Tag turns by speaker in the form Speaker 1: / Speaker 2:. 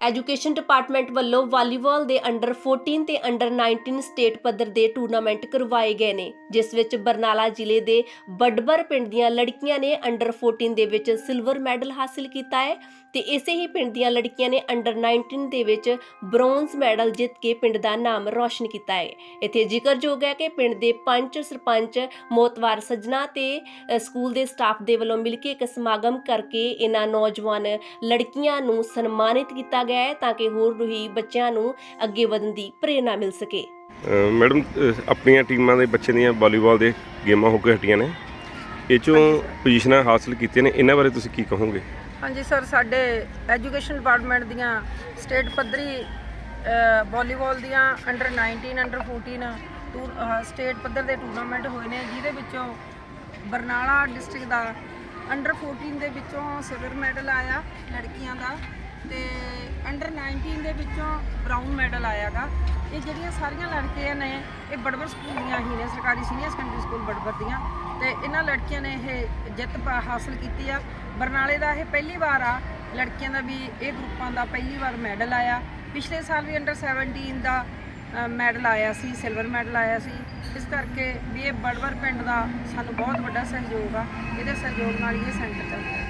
Speaker 1: Education department ਵੱਲੋਂ volleyball ਦੇ under 14 ਤੇ ਅੰਡਰ 19 ਸਟੇਟ ਪੱਧਰ ਦੇ ਟੂਰਨਾਮੈਂਟ ਕਰਵਾਏ ਗਏ ਨੇ, ਜਿਸ ਵਿੱਚ ਬਰਨਾਲਾ ਜ਼ਿਲ੍ਹੇ ਦੇ ਬੱਡਬਰ ਪਿੰਡ ਦੀਆਂ ਲੜਕੀਆਂ ਨੇ ਅੰਡਰ 14 ਦੇ ਵਿੱਚ ਸਿਲਵਰ ਮੈਡਲ ਹਾਸਿਲ ਕੀਤਾ ਹੈ ਤੇ ਇਸੇ ਹੀ ਪਿੰਡ ਦੀਆਂ ਲੜਕੀਆਂ ਨੇ ਅੰਡਰ 19 ਦੇ ਵਿੱਚ ਬ੍ਰੌਂਜ਼ ਮੈਡਲ ਜਿੱਤ ਕੇ ਪਿੰਡ ਦਾ ਨਾਮ ਰੌਸ਼ਨ ਕੀਤਾ ਹੈ। ਇੱਥੇ ਜ਼ਿਕਰਯੋਗ ਹੈ ਕਿ ਪਿੰਡ ਦੇ ਪੰਚ ਸਰਪੰਚ ਮੋਤਵਾਰ ਸੱਜਣਾ ਤੇ ਸਕੂਲ ਦੇ ਸਟਾਫ ਦੇ ਵੱਲੋਂ ਮਿਲ ਕੇ ਇੱਕ ਸਮਾਗਮ ਕਰਕੇ ਇਹਨਾਂ ਨੌਜਵਾਨ ਲੜਕੀਆਂ ਨੂੰ ਸਨਮਾਨਿਤ ਕੀਤਾ ਗਿਆ ਹੈ ਤਾਂ ਕਿ ਹੋਰ ਵੀ ਬੱਚਿਆਂ ਨੂੰ ਅੱਗੇ ਵਧਣ ਦੀ ਪ੍ਰੇਰਣਾ ਮਿਲ ਸਕੇ।
Speaker 2: ਮੈਡਮ ਆਪਣੀਆਂ ਟੀਮਾਂ ਦੇ ਬੱਚੇ ਦੀਆਂ ਵਾਲੀਬਾਲ ਦੇ ਗੇਮਾਂ ਹੋ ਕੇ ਹਟੀਆਂ ਨੇ। ਇਹ ਚੋਂ ਪੋਜੀਸ਼ਨਾਂ ਹਾਸਲ ਕੀਤੀਆਂ ਨੇ। ਇਹਨਾਂ ਬਾਰੇ ਤੁਸੀਂ ਕੀ ਕਹੋਗੇ?
Speaker 3: ਹਾਂਜੀ ਸਰ ਸਾਡੇ ਐਜੂਕੇਸ਼ਨ ਡਿਪਾਰਟਮੈਂਟ ਦੀਆਂ ਸਟੇਟ ਪੱਧਰੀ ਵਾਲੀਬਾਲ ਦੀਆਂ ਅੰਡਰ 19 ਅੰਡਰ 14 ਟੂਰ ਅ, ਸਟੇਟ ਪੱਧਰ ਦੇ ਟੂਰਨਾਮੈਂਟ ਹੋਏ ਨੇ ਜਿਹਦੇ ਵਿੱਚੋਂ ਬਰਨਾਲਾ ਡਿਸਟ੍ਰਿਕਟ ਦਾ ਅੰਡਰ 14 ਦੇ ਵਿੱਚੋਂ ਸਿਲਵਰ ਮੈਡਲ ਆਇਆ ਲੜਕੀਆਂ ਦਾ ਤੇ ਅੰਡਰ 19 ਦੇ ਵਿੱਚੋਂ ਬ੍ਰਾਊਨ ਮੈਡਲ ਆਇਆਗਾ ਇਹ ਜਿਹੜੀਆਂ ਸਾਰੀਆਂ ਲੜਕੀਆਂ ਨੇ, ਇਹ ਬੜਬਰ ਸਕੂਲ ਦੀਆਂ ਹੀ ਨੇ, ਸਰਕਾਰੀ ਸੀਨੀਅਰ ਸੈਕੰਡਰੀ ਸਕੂਲ ਬੜਬਰ ਦੀਆਂ। ਤੇ ਇਹਨਾਂ ਲੜਕੀਆਂ ਨੇ ਇਹ ਜਿੱਤ ਪਾ- ਹਾਸਲ ਕੀਤੀ ਆ। ਬਰਨਾਲੇ ਦਾ ਇਹ ਪਹਿਲੀ ਵਾਰ ਆ, ਲੜਕੀਆਂ ਦਾ ਵੀ ਇਹ ਗਰੁੱਪਾਂ ਦਾ ਪਹਿਲੀ ਵਾਰ ਮੈਡਲ ਆਇਆ। ਪਿਛਲੇ ਸਾਲ ਵੀ ਅੰਡਰ 17 ਦਾ ਮੈਡਲ ਆਇਆ ਸੀ ਸਿਲਵਰ ਮੈਡਲ ਆਇਆ ਸੀ। ਇਸ ਕਰਕੇ ਵੀ ਇਹ ਬੜਬਰ ਪਿੰਡ ਦਾ ਸਾਨੂੰ ਬਹੁਤ ਵੱਡਾ ਸਹਿਯੋਗ ਆ। ਇਹਦੇ ਸਹਿਯੋਗ ਨਾਲ ਹੀ ਇਹ ਸੈਂਟਰ ਚੱਲਦਾ